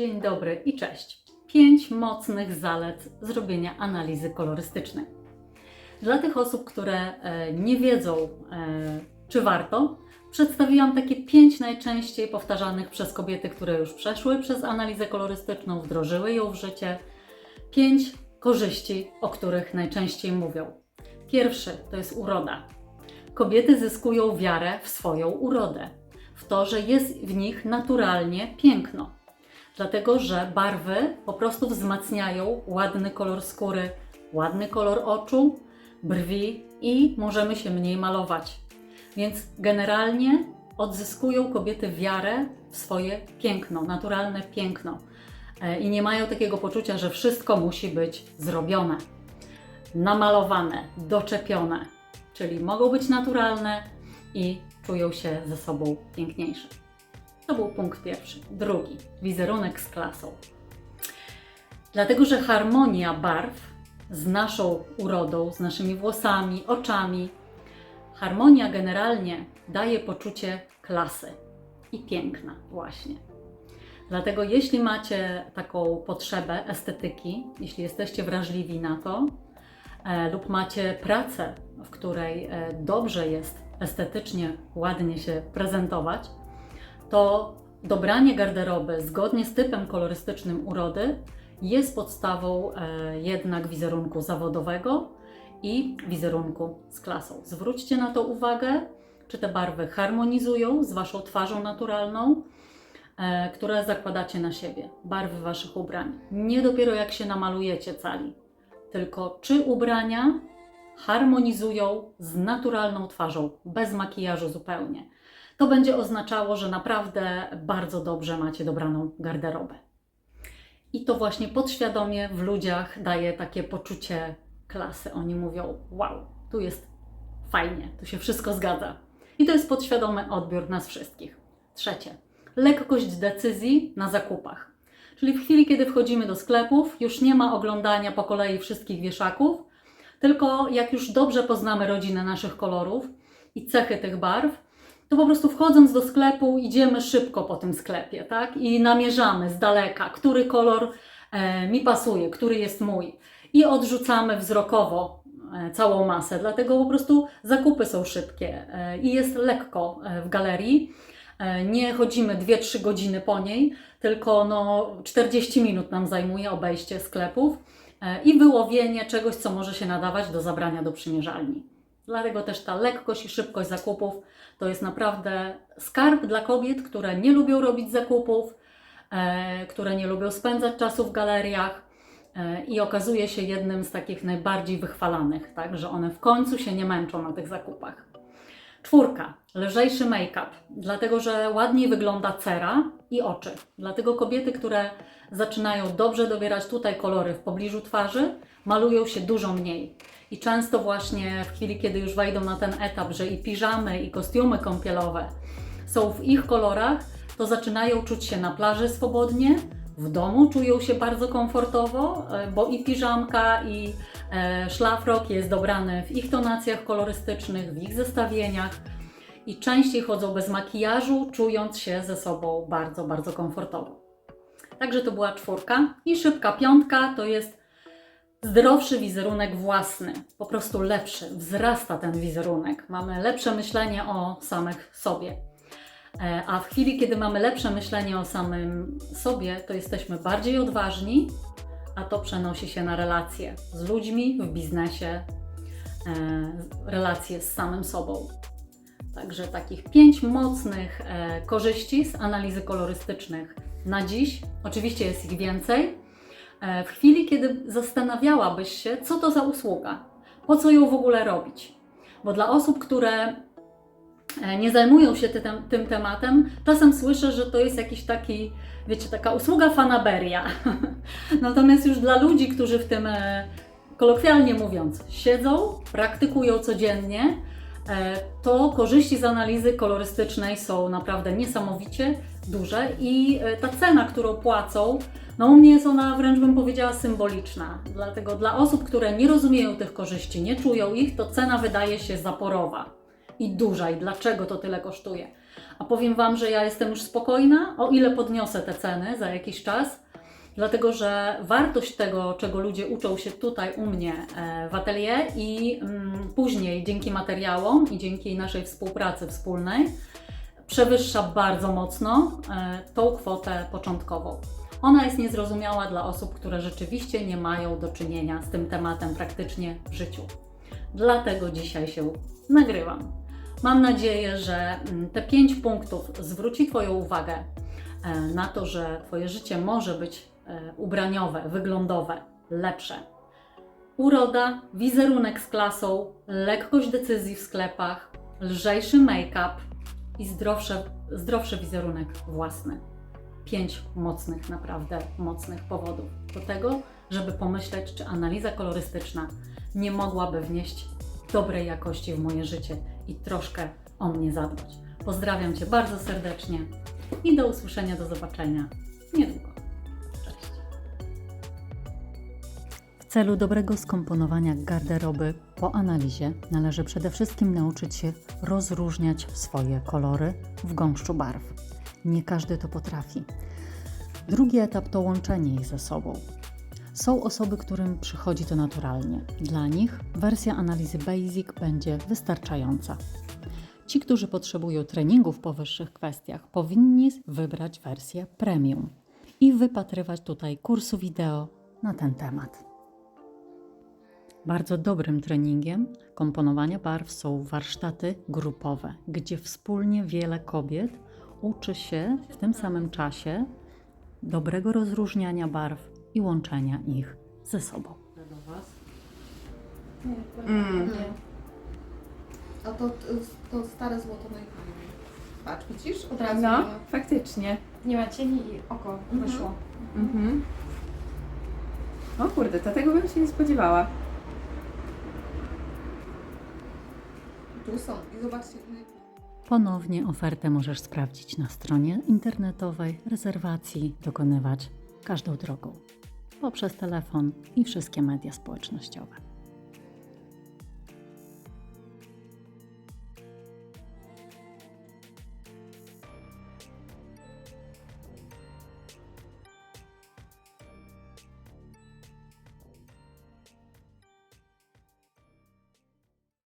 Dzień dobry i cześć. Pięć mocnych zalet zrobienia analizy kolorystycznej. Dla tych osób, które e, nie wiedzą, e, czy warto, przedstawiłam takie pięć najczęściej powtarzanych przez kobiety, które już przeszły przez analizę kolorystyczną, wdrożyły ją w życie. Pięć korzyści, o których najczęściej mówią. Pierwszy to jest uroda. Kobiety zyskują wiarę w swoją urodę, w to, że jest w nich naturalnie piękno. Dlatego, że barwy po prostu wzmacniają ładny kolor skóry, ładny kolor oczu, brwi i możemy się mniej malować. Więc generalnie odzyskują kobiety wiarę w swoje piękno, naturalne piękno. E, I nie mają takiego poczucia, że wszystko musi być zrobione, namalowane, doczepione. Czyli mogą być naturalne i czują się ze sobą piękniejsze. To był punkt pierwszy. Drugi, wizerunek z klasą. Dlatego, że harmonia barw z naszą urodą, z naszymi włosami, oczami, harmonia generalnie daje poczucie klasy i piękna, właśnie. Dlatego, jeśli macie taką potrzebę estetyki, jeśli jesteście wrażliwi na to, e, lub macie pracę, w której e, dobrze jest estetycznie, ładnie się prezentować, to dobranie garderoby zgodnie z typem kolorystycznym urody jest podstawą e, jednak wizerunku zawodowego i wizerunku z klasą. Zwróćcie na to uwagę, czy te barwy harmonizują z Waszą twarzą naturalną, e, które zakładacie na siebie, barwy Waszych ubrań. Nie dopiero jak się namalujecie cali, tylko czy ubrania harmonizują z naturalną twarzą, bez makijażu zupełnie to będzie oznaczało, że naprawdę bardzo dobrze macie dobraną garderobę. I to właśnie podświadomie w ludziach daje takie poczucie klasy. Oni mówią: Wow, tu jest fajnie, tu się wszystko zgadza. I to jest podświadomy odbiór nas wszystkich. Trzecie, lekkość decyzji na zakupach. Czyli w chwili, kiedy wchodzimy do sklepów, już nie ma oglądania po kolei wszystkich wieszaków, tylko jak już dobrze poznamy rodzinę naszych kolorów i cechy tych barw, to po prostu wchodząc do sklepu idziemy szybko po tym sklepie, tak? I namierzamy z daleka, który kolor e, mi pasuje, który jest mój. I odrzucamy wzrokowo e, całą masę, dlatego po prostu zakupy są szybkie e, i jest lekko w galerii. Nie chodzimy 2-3 godziny po niej, tylko no 40 minut nam zajmuje obejście sklepów i wyłowienie czegoś, co może się nadawać do zabrania do przymierzalni. Dlatego też ta lekkość i szybkość zakupów to jest naprawdę skarb dla kobiet, które nie lubią robić zakupów, e, które nie lubią spędzać czasu w galeriach e, i okazuje się jednym z takich najbardziej wychwalanych, tak, że one w końcu się nie męczą na tych zakupach. Czwórka, lżejszy make-up, dlatego że ładniej wygląda cera i oczy. Dlatego kobiety, które zaczynają dobrze dobierać tutaj kolory w pobliżu twarzy, malują się dużo mniej. I często właśnie w chwili, kiedy już wejdą na ten etap, że i piżamy, i kostiumy kąpielowe są w ich kolorach, to zaczynają czuć się na plaży swobodnie, w domu czują się bardzo komfortowo, e, bo i piżamka, i e, szlafrok jest dobrany w ich tonacjach kolorystycznych, w ich zestawieniach i częściej chodzą bez makijażu, czując się ze sobą bardzo, bardzo komfortowo. Także to była czwórka. I szybka piątka to jest zdrowszy wizerunek własny, po prostu lepszy, wzrasta ten wizerunek. Mamy lepsze myślenie o samych sobie. E, A w chwili, kiedy mamy lepsze myślenie o samym sobie, to jesteśmy bardziej odważni, a to przenosi się na relacje z ludźmi, w biznesie, e, relacje z samym sobą. Także takich pięć mocnych e, korzyści z analizy kolorystycznych na dziś. Oczywiście jest ich więcej. W chwili, kiedy zastanawiałabyś się, co to za usługa, po co ją w ogóle robić. Bo dla osób, które nie zajmują się ty, tem, tym tematem, czasem słyszę, że to jest jakiś taki, wiecie, taka usługa fanaberia. Natomiast już dla ludzi, którzy w tym, e, kolokwialnie mówiąc, siedzą, praktykują codziennie, e, to korzyści z analizy kolorystycznej są naprawdę niesamowicie duże i e, ta cena, którą płacą, no u mnie jest ona wręcz bym powiedziała symboliczna. Dlatego dla osób, które nie rozumieją tych korzyści, nie czują ich, to cena wydaje się zaporowa i duża. I dlaczego to tyle kosztuje? A powiem Wam, że ja jestem już spokojna, o ile podniosę te ceny za jakiś czas, dlatego że wartość tego, czego ludzie uczą się tutaj u mnie e, w atelier i mm, później dzięki materiałom i dzięki naszej współpracy wspólnej przewyższa bardzo mocno e, tą kwotę początkową. Ona jest niezrozumiała dla osób, które rzeczywiście nie mają do czynienia z tym tematem praktycznie w życiu. Dlatego dzisiaj się nagrywam. Mam nadzieję, że mm, te pięć punktów zwróci Twoją uwagę e, na to, że Twoje życie może być e, ubraniowe, wyglądowe, lepsze. Uroda, wizerunek z klasą, lekkość decyzji w sklepach, lżejszy make-up i zdrowsze, zdrowszy wizerunek własny. Pięć mocnych, naprawdę mocnych powodów do tego, żeby pomyśleć, czy analiza kolorystyczna nie mogłaby wnieść dobrej jakości w moje życie i troszkę o mnie zadbać. Pozdrawiam Cię bardzo serdecznie i do usłyszenia, do zobaczenia niedługo. Cześć. W celu dobrego skomponowania garderoby po analizie należy przede wszystkim nauczyć się rozróżniać swoje kolory w gąszczu barw. Nie każdy to potrafi. Drugi etap to łączenie ich ze sobą. Są osoby, którym przychodzi to naturalnie. Dla nich wersja analizy Basic będzie wystarczająca. Ci, którzy potrzebują treningu w powyższych kwestiach, powinni wybrać wersję premium i wypatrywać tutaj kursu wideo na ten temat. Bardzo dobrym treningiem komponowania barw są warsztaty grupowe, gdzie wspólnie wiele kobiet uczy się w tym samym czasie dobrego rozróżniania barw i łączenia ich ze sobą. Mm. Nie. A to, to stare złoto najfajniej. Patrz, widzisz? Od razu. No, ma- faktycznie. Nie ma cieni i oko Mhm. wyszło. Mhm. O kurde, to tego bym się nie spodziewała. Tu są. I zobaczcie. Ponownie ofertę możesz sprawdzić na stronie internetowej, rezerwacji dokonywać każdą drogą poprzez telefon i wszystkie media społecznościowe.